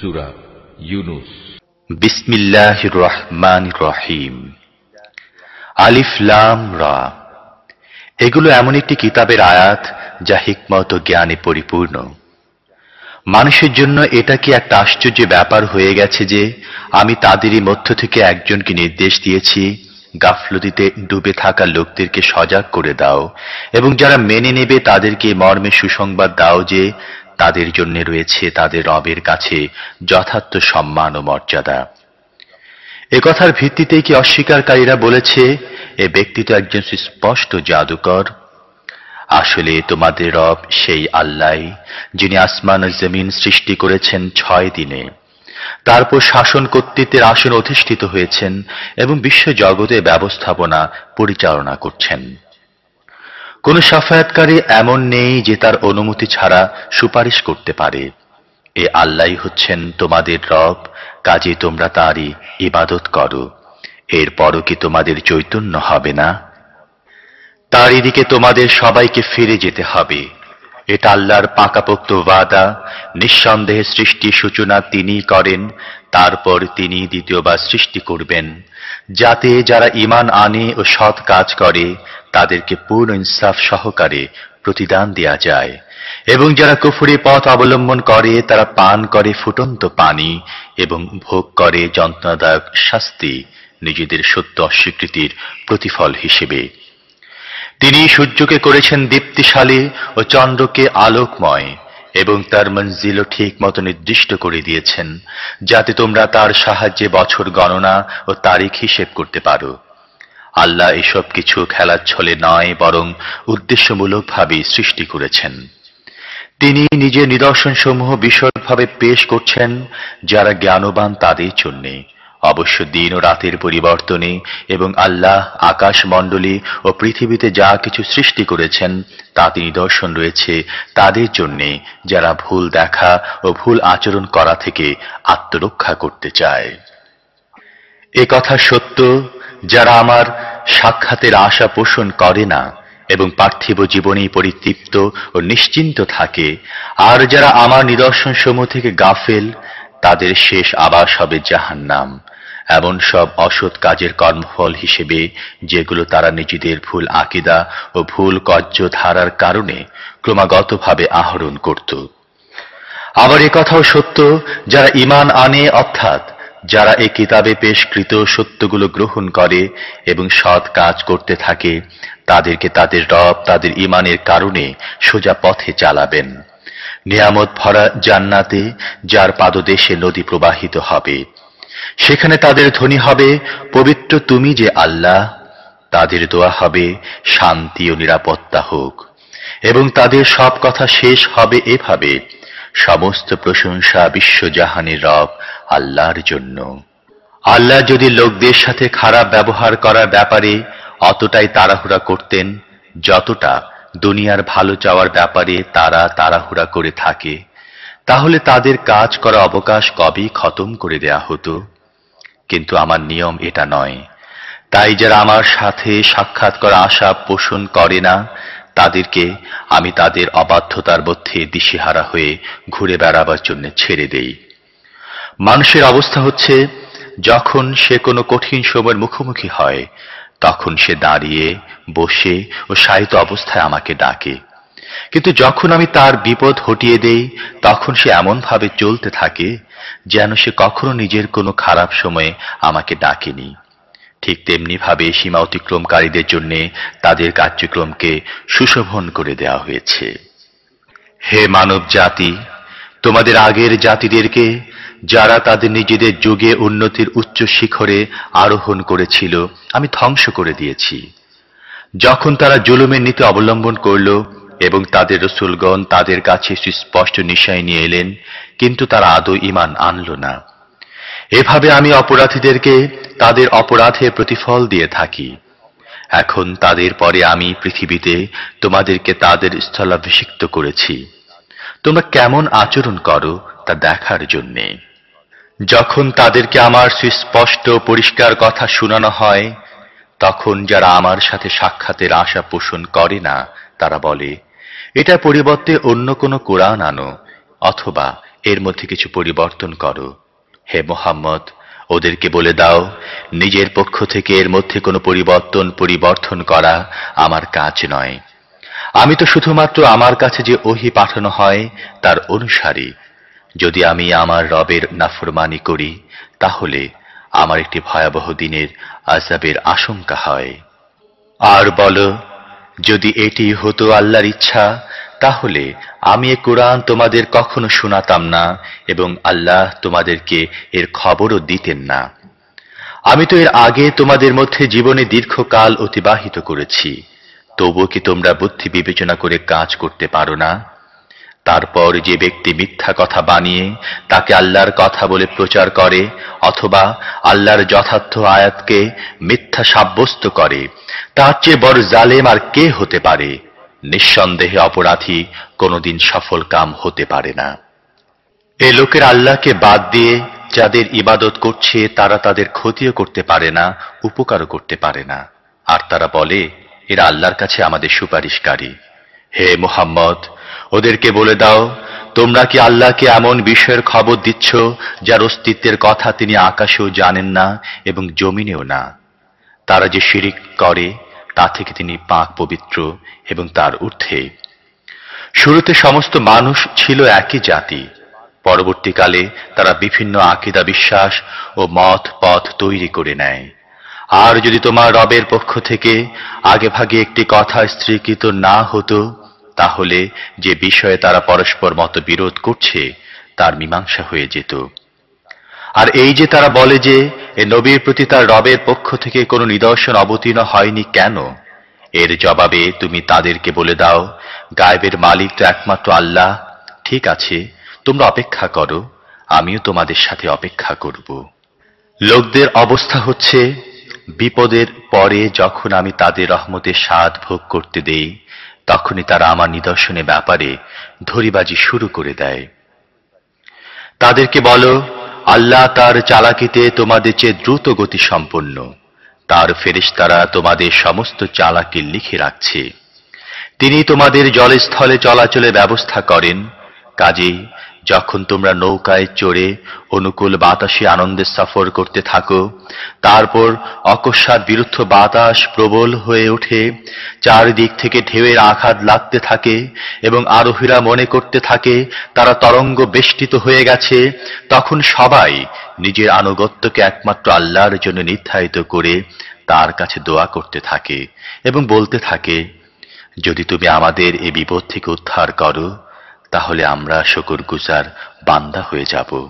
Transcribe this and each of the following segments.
সুরা ইউনুস। বিসমিল্লাহ রহমান রহিম আলিফ লাম রা। এগুলো এমন একটি কিতাবের আয়াত যা হিকমত জ্ঞানে পরিপূর্ণ। মানুষের জন্য এটা কি একটা আশ্চর্য ব্যাপার হয়ে গেছে যে আমি তাদেরই মধ্য থেকে একজনকে নির্দেশ দিয়েছি, গাফলতিতে ডুবে থাকা লোকদেরকে সজাগ করে দাও এবং যারা মেনে নেবে তাদেরকে মর্মে সুসংবাদ দাও যে তাদের জন্য রয়েছে তাদের রবের কাছে যথার্থ সম্মান ও মর্যাদা। এ কথার ভিত্তিতে কি অস্বীকারীরা বলেছে, এ ব্যক্তি তো একজন সুস্পষ্ট জাদুকর। আসলে তোমাদের রব সেই আল্লাহ যিনি আসমান জমিন সৃষ্টি করেছেন ছয় দিনে। তারপর শাসন কর্তৃত্বের আসন অধিষ্ঠিত হয়েছেন এবং বিশ্ব জগতে ব্যবস্থাপনা পরিচালনা করছেন। কোন সাফায়াতকারী এমন নেই যে তার অনুমতি ছাড়া সুপারিশ করতে পারে। এ আল্লাহ হচ্ছেন তোমাদের রব কাজে তোমরা তারই ইবাদত করো। এরপরও কি তোমাদের চৈতন্য হবে না? তারই দিকে তোমাদের সবাইকে ফিরে যেতে হবে। এটা আল্লাহর পাকাপোক্ত ওয়াদা। নিঃসন্দেহে সৃষ্টি সূচনা তিনিই করেন, তারপর তিনি দ্বিতীয়বার সৃষ্টি করবেন। যাতে যারা ইমান আনে ও সৎ কাজ করে তাদেরকে পূর্ণ ইনসাফ সহকারে প্রতিদান দেয়া যায়। এবং যারা কুফুরি পথ অবলম্বন করে, তারা পান করে ফুটন্ত পানি এবং ভোগ করে যন্ত্রণাদায়ক শাস্তি নিজেদের সত্য অস্বীকৃতির প্রতিফল হিসেবে। তিনি সূর্যকে করেছেন দীপ্তিশালী ও চন্দ্রকে আলোকময় এবং তার মঞ্জিলও ঠিক মতো নির্দিষ্ট করে দিয়েছেন, যাতে তোমরা তার সাহায্যে বছর গণনা ও তারিখ হিসেব করতে পারো। আল্লাহ এসব কিছু খেলার ছলে নয়, বরং উদ্দেশ্যমূলকভাবে সৃষ্টি করেছেন। তিনি নিজের নিদর্শনসমূহ বিশদভাবে পেশ করছেন, যারা জ্ঞানবান তাদের জন্যে। অবশ্য দিন ও রাতের পরিবর্তনে এবং আল্লাহ আকাশ মণ্ডলী ও পৃথিবীতে যা কিছু সৃষ্টি করেছেন, তাতে নিদর্শন রয়েছে তাদের জন্যে, যারা ভুল দেখা ও ভুল আচরণ করা থেকে আত্মরক্ষা করতে চায়। এ কথা সত্য যারা আমার সাক্ষাতের আশা পোষণ করে না এবং পার্থিব জীবনেই পরিতৃপ্ত ও নিশ্চিন্ত থাকে, আর যারা আমার নিদর্শন সমূহ থেকে গাফেল, তাদের শেষ আবাস হবে জাহান্নাম। এমন সব অসৎ কাজের কর্মফল হিসেবে যেগুলো তারা নিজেদের ভুল আকিদা ও ভুল কর্য ধারার কারণে ক্রমাগতভাবে আহরণ করত। আবার কথাও সত্য, যারা ইমান আনে, অর্থাৎ যারা এই কিতাবে পেশকৃত সত্যগুলো গ্রহণ করে এবং সৎ কাজ করতে থাকে, তাদেরকে তাদের রব তাদের ইমানের কারণে সোজা পথে চালাবেন। নিয়ামত ভরা জান্নাতে যার পাদদেশে নদী প্রবাহিত হবে। সেখানে তাদের ধ্বনি হবে, পবিত্র তুমি যে আল্লাহ। তাদের দোয়া হবে, শান্তি ও নিরাপত্তা হোক। এবং তাদের সব কথা শেষ হবে এভাবে। সমস্ত প্রশংসা বিশ্বজাহানের রব আল্লাহর জন্য। আল্লাহ যদি লোকদের সাথে খারাপ ব্যবহার করার ব্যাপারে অতটাই তাড়াহুড়া করতেন, যতটা দুনিয়ার ভালো চাওয়ার ব্যাপারে তারা তাড়াহুড়া করে থাকে, তাহলে তাদের কাজ করা অবকাশ কবেই খতম করে দেয়া হতো। কিন্তু আমার নিয়ম এটা নয়। তাই যারা আমার সাথে সাক্ষাৎ করা আশা পোষণ করে না তাদেরকে আমি তাদের অবাধ্যতার মধ্যে দিশেহারা হয়ে ঘুরে বেড়াবার জন্য ছেড়ে দেই। মানুষের অবস্থা হচ্ছে, যখন সে কোনো কঠিন সময়ের মুখোমুখি হয়, তখন সে দাঁড়িয়ে, বসে ও সাহিত্য অবস্থায় আমাকে ডাকে। কিন্তু যখন আমি তার বিপদ হটিয়ে দেই, তখন সে এমনভাবে চলতে থাকে, যেন সে কখনো নিজের কোনো খারাপ সময়ে আমাকে ডাকেনি। ঠিক তেমনি ভাবে সীমা অতিক্রমকারীদের জন্য তাদের কার্যক্রমকে সুশোভন করে দেওয়া হয়েছে। হে মানব জাতি তোমাদের আগের জাতিদেরকে যারা তাদের নিজেদের যুগে উন্নতির উচ্চ শিখরে আরোহণ করেছিল, আমি ধ্বংস করে দিয়েছি। যখন তারা জুলুমের নীতি অবলম্বন করল এবং তাদের রসুলগণ তাদের কাছে সুস্পষ্ট নিশায় নিয়ে এলেন, কিন্তু তারা আদৌ ইমান আনল না। এভাবে আমি অপরাধীদেরকে তাদের অপরাধের প্রতিফল দিয়ে থাকি। এখন তাদের পরে আমি পৃথিবীতে তোমাদেরকে তাদের স্থলাভিষিক্ত করেছি। তোমরা কেমন আচরণ করো তা দেখার জন্যে। যখন তাদেরকে আমার সুস্পষ্ট, পরিষ্কার কথা শোনানো হয়, তখন যারা আমার সাথে সাক্ষাতের আশা পোষণ করে না, তারা বলে, এটা পরিবর্তে অন্য কোনো কোরআন আনো, অথবা এর মধ্যে কিছু পরিবর্তন করো। হে মোহাম্মদ, ওদেরকে বলে দাও, নিজের পক্ষ থেকে এর মধ্যে কোনো পরিবর্তন পরিবর্তন করা আমার কাজ নয়। আমি তো শুধুমাত্র আমার কাছে যে ওহি পাঠানো হয়, তার অনুসারী। যদি আমি আমার রবের নাফরমানি করি, তাহলে আমার একটি ভয়াবহ দিনের আজাবের আশঙ্কা হয়। আর বলো, যদি এটি হতো আল্লাহর ইচ্ছা তাহলে আমি এ কোরআন তোমাদের কখনো শোনাতাম না এবং আল্লাহ তোমাদেরকে এর খবরও দিতেন না। আমি তো এর আগে তোমাদের মধ্যে জীবনে দীর্ঘকাল অতিবাহিত করেছি। তবুও কি তোমরা বুদ্ধি বিবেচনা করে কাজ করতে পারো না? তারপর যে ব্যক্তি মিথ্যা কথা বানিয়ে তাকে আল্লাহর কথা বলে প্রচার করে অথবা আল্লাহর যথার্থ আয়াতকে মিথ্যা সাব্যস্ত করে, তার চেয়ে বড় জালেম আর কে হতে পারে? নিঃসন্দেহে অপরাধী কোনোদিন সফল কাম হতে পারে না। এ লোকের আল্লাহকে বাদ দিয়ে যাদের ইবাদত করছে, তারা তাদের ক্ষতিও করতে পারে না, উপকারও করতে পারে না। আর তারা বলে, এরা আল্লাহর কাছে আমাদের সুপারিশকারী। হে মোহাম্মদ, ওদেরকে বলে দাও, তোমরা কি আল্লাহকে এমন বিষয়ের খবর দিচ্ছ, যার অস্তিত্বের কথা তিনি আকাশেও জানেন না এবং জমিনেও না? তারা যে শিরিক করে তা থেকে তিনি পাক পবিত্র এবং তার ঊর্ধ্বে। শুরুতে সমস্ত মানুষ ছিল একই জাতি। পরবর্তীকালে তারা বিভিন্ন আকিদা, বিশ্বাস ও মত পথ তৈরি করে নেয়। আর যদি তোমার রবের পক্ষ থেকে আগে ভাগে একটি কথা স্ত্রীকৃত না হতো, তাহলে যে বিষয়ে তারা পরস্পর মত বিরোধ করছে, তার মীমাংসা হয়ে যেত। আর এই যে তারা বলে যে, এ নবীর প্রতি তার রবের পক্ষ থেকে কোনো নিদর্শন অবতীর্ণ হয়নি কেন? এর জবাবে তুমি তাদেরকে বলে দাও, গায়েবের মালিক তো একমাত্র আল্লাহ। ঠিক আছে, তোমরা অপেক্ষা করো, আমিও তোমাদের সাথে অপেক্ষা করব। লোকদের অবস্থা হচ্ছে, বিপদের পরে যখন আমি তাদের রহমতের স্বাদ ভোগ করতে দেই, তখনই তারা আমার নিদর্শনের ব্যাপারে ধরিবাজি শুরু করে দেয়। তাদেরকে বলো আল্লাহ তার চালাকিতে তোমাদের চেয়ে দ্রুত গতি সম্পন্ন। তার ফেরিস্তারা তোমাদের সমস্ত চালাকি লিখে রাখছে। তিনি তোমাদের জলস্থলে চলাচলে ব্যবস্থা করেন। কাজেই যখন তোমরা নৌকায় চড়ে অনুকূল বাতাসে আনন্দের সফর করতে থাকো, তারপর অকস্মাৎ বিরুদ্ধ বাতাস প্রবল হয়ে ওঠে, চারিদিক থেকে ঢেউয়ের আঘাত লাগতে থাকে এবং আরোহীরা মনে করতে থাকে তারা তরঙ্গ বেষ্টিত হয়ে গেছে, তখন সবাই নিজের আনুগত্যকে একমাত্র আল্লাহর জন্য নির্ধারিত করে তার কাছে দোয়া করতে থাকে এবং বলতে থাকে, যদি তুমি আমাদের এই বিপদ থেকে উদ্ধার করো তাহলে আমরা শকর গুজার বান্দা হয়ে যাব।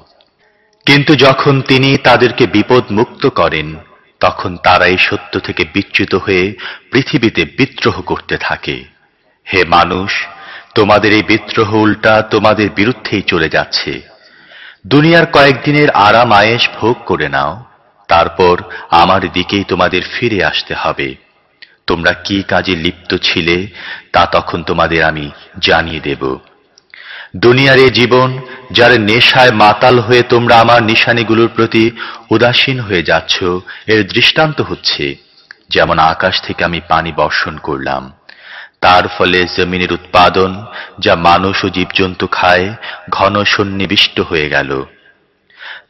কিন্তু যখন তিনি তাদেরকে বিপদ মুক্ত করেন, তখন তারাই সত্য থেকে বিচ্যুত হয়ে পৃথিবীতে বিদ্রোহ করতে থাকে। হে মানুষ, তোমাদের এই বিদ্রোহ উল্টা তোমাদের বিরুদ্ধেই চলে যাচ্ছে। দুনিয়ার কয়েকদিনের আরাম আয়েস ভোগ করে নাও, তারপর আমার দিকেই তোমাদের ফিরে আসতে হবে। তোমরা কি কাজে লিপ্ত ছিলে, তা তখন তোমাদের আমি জানিয়ে দেব। দুনিয়ার এ জীবন, যার নেশায় মাতাল হয়ে তোমরা আমার নিশানিগুলোর প্রতি উদাসীন হয়ে যাচ্ছ, এর দৃষ্টান্ত হচ্ছে, যেমন আকাশ থেকে আমি পানি বর্ষণ করলাম। তার ফলে জমিনের উৎপাদন, যা মানুষ ও জীবজন্তু খায়, ঘন সন্নিবিষ্ট হয়ে গেল।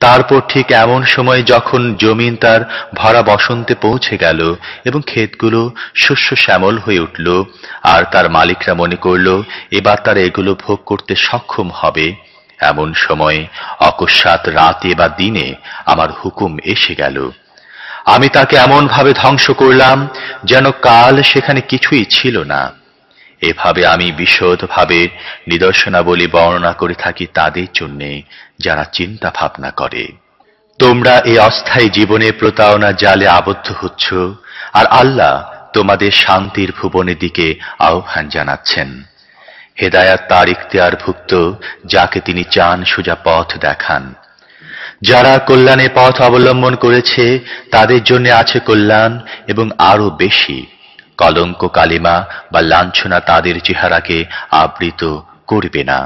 তারপর ঠিক এমন সময় যখন জমিন তার ভরা বসন্তে পৌঁছে গেল এবং ক্ষেতগুলো শস্য শ্যামল হয়ে উঠল, আর তার মালিকরা মনে করল, এবার তারা এগুলো ভোগ করতে সক্ষম হবে। এমন সময় অকস্মাৎ রাতে বা দিনে আমার হুকুম এসে গেল। আমি তাকে এমন ভাবে ধ্বংস করলাম যেন কাল সেখানে কিছুই ছিল না। এভাবে আমি বিশদভাবে নিদর্শনাবলী বর্ণনা করে থাকি তাদের জন্যে, যারা চিন্তা ভাবনা করে। তোমরা এই অস্থায়ী জীবনে প্রতারণা জালে আবদ্ধ হচ্ছ, আর আল্লাহ তোমাদের শান্তির ভুবনের দিকে আহ্বান জানাচ্ছেন। হেদায়াত তার ইখতিয়ারভুক্ত যাকে তিনি চান সোজা পথ দেখান। যারা কল্যাণে পথ অবলম্বন করেছে, তাদের জন্য আছে কল্যাণ এবং আরও বেশি। কলঙ্ক কালিমা বা লাঞ্ছনা তাদের চেহারাকে আবৃত করবে না।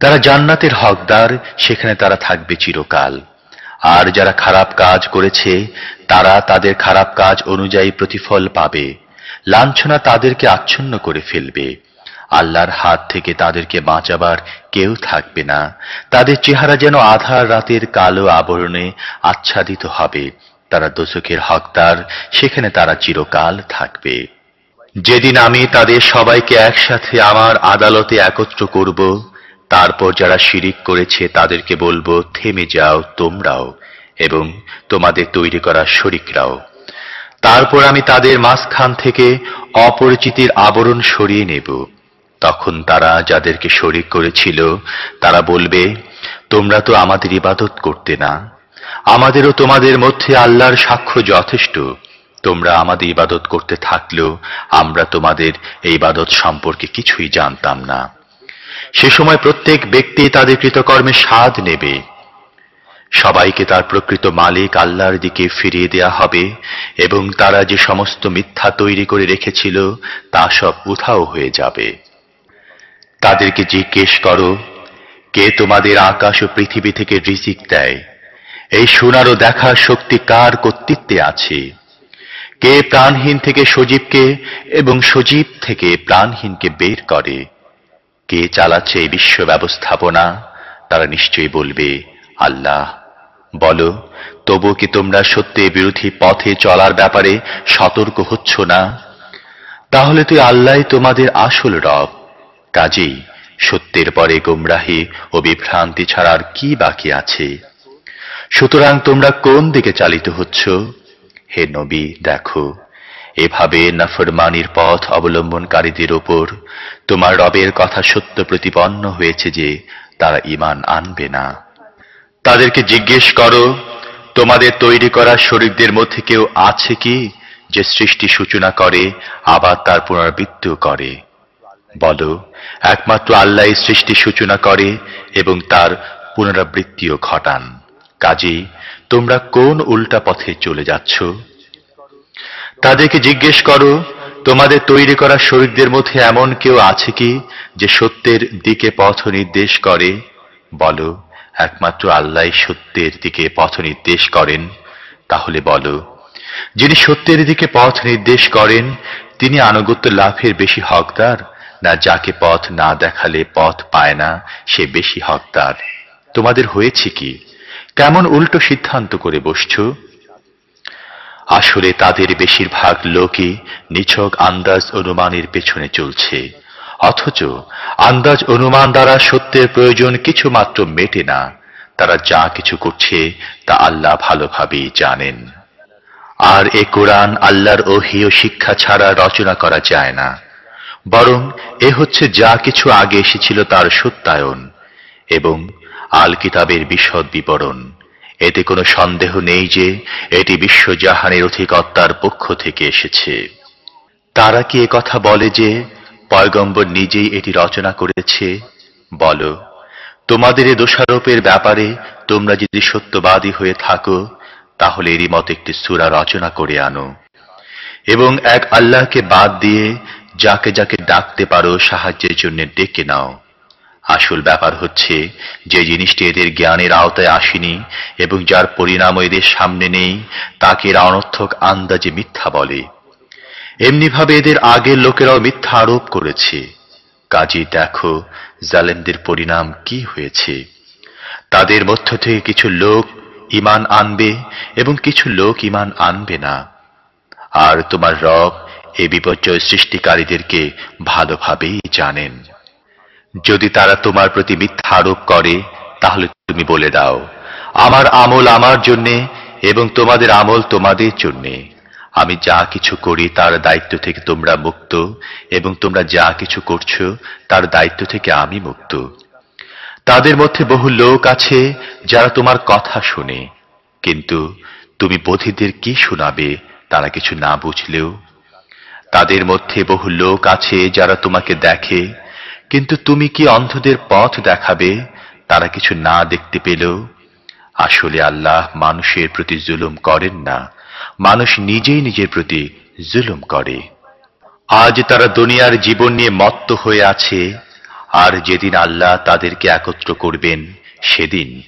তারা জান্নাতের হকদার, সেখানে তারা থাকবে চিরকাল। আর যারা খারাপ কাজ করেছে, তারা তাদের খারাপ কাজ অনুযায়ী প্রতিফল পাবে। লাঞ্ছনা তাদেরকে আচ্ছন্ন করে ফেলবে। আল্লাহর হাত থেকে তাদেরকে বাঁচাবার কেউ থাকবে না। তাদের চেহারা যেন আধার রাতের কালো আবরণে আচ্ছাদিত হবে। তারা দোষকের হকদার, সেখানে তারা চিরকাল থাকবে। যেদিন আমি তাদের সবাইকে একসাথে আমার আদালতে একত্র করব, তারপর যারা শিরিক করেছে তাদেরকে বলব, থেমে যাও তোমরাও এবং তোমাদের তৈরি করা শরিকরাও। তারপর আমি তাদের মাঝখান থেকে অপরিচিতির আবরণ সরিয়ে নেব। তখন তারা যাদেরকে শরিক করেছিল, তারা বলবে, তোমরা তো আমাদের ইবাদত করতে না। আমাদেরও তোমাদের মধ্যে আল্লাহর সাক্ষ্য যথেষ্ট। তোমরা আমাদের ইবাদত করতে থাকলেও আমরা তোমাদের এই ইবাদত সম্পর্কে কিছুই জানতাম না। সে সময় প্রত্যেক ব্যক্তি তাদের কৃতকর্মে স্বাদ নেবে। সবাইকে তার প্রকৃত মালিক আল্লাহর দিকে ফিরিয়ে দেয়া হবে এবং তারা যে সমস্ত মিথ্যা তৈরি করে রেখেছিল, তা সব উধাও হয়ে যাবে। তাদেরকে জিজ্ঞেস করো, কে তোমাদের আকাশ ও পৃথিবী থেকে রিজিক দেয়? এই শোনার ও দেখার শক্তি কার কর্তৃত্বে আছে? কে প্রাণহীন থেকে সজীবকে এবং সজীব থেকে প্রাণহীনকে বের করে? কে চালাচ্ছে এই বিশ্ব ব্যবস্থাপনা? তারা নিশ্চয়ই বলবে, আল্লাহ। বলো, তবু কি তোমরা সত্যের বিরোধী পথে চলার ব্যাপারে সতর্ক হচ্ছ না? তাহলে তুই আল্লাহ তোমাদের আসল রব। কাজেই সত্যের পরে গোমরাহি ও বিভ্রান্তি ছাড়ার কি বাকি আছে? সুতরাং তোমরা কোন দিকে চালিত হচ্ছ? হে নবী, দেখো, এভাবে নাফরমানির পথ অবলম্বনকারীদের ওপর তোমার রবের কথা সত্য প্রতিপন্ন হয়েছে যে তারা ইমান আনবে না। তাদেরকে জিজ্ঞেস করো, তোমাদের তৈরি করা শরীরদের মধ্যে কেউ আছে কি যে সৃষ্টি সূচনা করে, আবার তার পুনরাবৃত্ত করে? বলো, একমাত্র আল্লাহ সৃষ্টি সূচনা করে এবং তার পুনরাবৃত্তিও ঘটান। কাজেই তোমরা কোন উল্টা পথে চলে যাচ্ছ? তাদেরকে জিজ্ঞেস করো, তোমাদের তৈরি করা শরীরদের মধ্যে এমন কেউ আছে কি যে সত্যের দিকে পথ নির্দেশ করে? বলো, একমাত্র আল্লাহ সত্যের দিকে পথ নির্দেশ করেন। তাহলে বলো, যিনি সত্যের দিকে পথ নির্দেশ করেন, তিনি আনুগত্য লাভের বেশি হকদার? না যাকে পথ না দেখালে পথ পায় না, সে বেশি হকদার? তোমাদের হয়েছে কি? কেমন উল্টো সিদ্ধান্ত করে বসছ? আসলে তাদের বেশিরভাগ লোকই নিছক আন্দাজ অনুমানের পেছনে চলছে। অথচ আন্দাজ অনুমান দ্বারা সত্যের প্রয়োজন কিছু মাত্র মেটে না। তারা যা কিছু করছে, তা আল্লাহ ভালোভাবেই জানেন। আর এ কোরআন আল্লাহর ওহিও শিক্ষা ছাড়া রচনা করা যায় না। বরং এ হচ্ছে যা কিছু আগে এসেছিল তার সত্যায়ন। এবং আল কিতাবের বিশদ বিবরণ। এতে কোনো সন্দেহ নেই যে এটি বিশ্বজাহানের অধিকর্তার পক্ষ থেকে এসেছে। তারা কি কথা বলে যে, পয়গম্বর নিজেই এটি রচনা করেছে বলো, তোমাদের এ দোষারোপের ব্যাপারে তোমরা যদি সত্যবাদী হয়ে থাকো, তাহলে এরই মতো একটি সুরা রচনা করে আনো। এবং এক আল্লাহকে বাদ দিয়ে যাকে যাকে ডাকতে পারো সাহায্যের জন্য ডেকে নাও। আসল ব্যাপার হচ্ছে, যে জিনিসটি এদের জ্ঞানের আওতায় আসেনি এবং যার পরিণাম এদের সামনে নেই, তাকে এরা অনর্থক আন্দাজে মিথ্যা বলে। এমনিভাবে এদের আগের লোকেরাও মিথ্যা আরোপ করেছে। কাজে দেখো, জালেমদের পরিণাম কি হয়েছে। তাদের মধ্য থেকে কিছু লোক ইমান আনবে এবং কিছু লোক ইমান আনবে না। আর তোমার রব এ বিপর্যয় সৃষ্টিকারীদেরকে ভালোভাবেই জানেন। যদি তারা তোমার প্রতি মিথ্যা আরোপ করে, তাহলে তুমি বলে দাও, আমার আমল আমার জন্যে এবং তোমাদের আমল তোমাদের জন্যে। আমি যা কিছু করি তার দায়িত্ব থেকে তোমরা মুক্ত এবং তোমরা যা কিছু করছ তার দায়িত্ব থেকে আমি মুক্ত। তাদের মধ্যে বহু লোক আছে যারা তোমার কথা শুনে, কিন্তু তুমি বধিদের কি শোনাবে তারা কিছু না বুঝলেও? তাদের মধ্যে বহু লোক আছে যারা তোমাকে দেখে কিন্তু তুমি কি অন্ধদের পথ দেখাবে? তারা কিছু না দেখতে পেল। আসলে আল্লাহ মানুষের প্রতি জুলুম করেন না। মানুষ নিজেই নিজের প্রতি জুলুম করে। আজ তারা দুনিয়ার জীবন নিয়ে মত্ত হয়ে আছে। আর যেদিন আল্লাহ তাদেরকে একত্র করবেন, সেদিন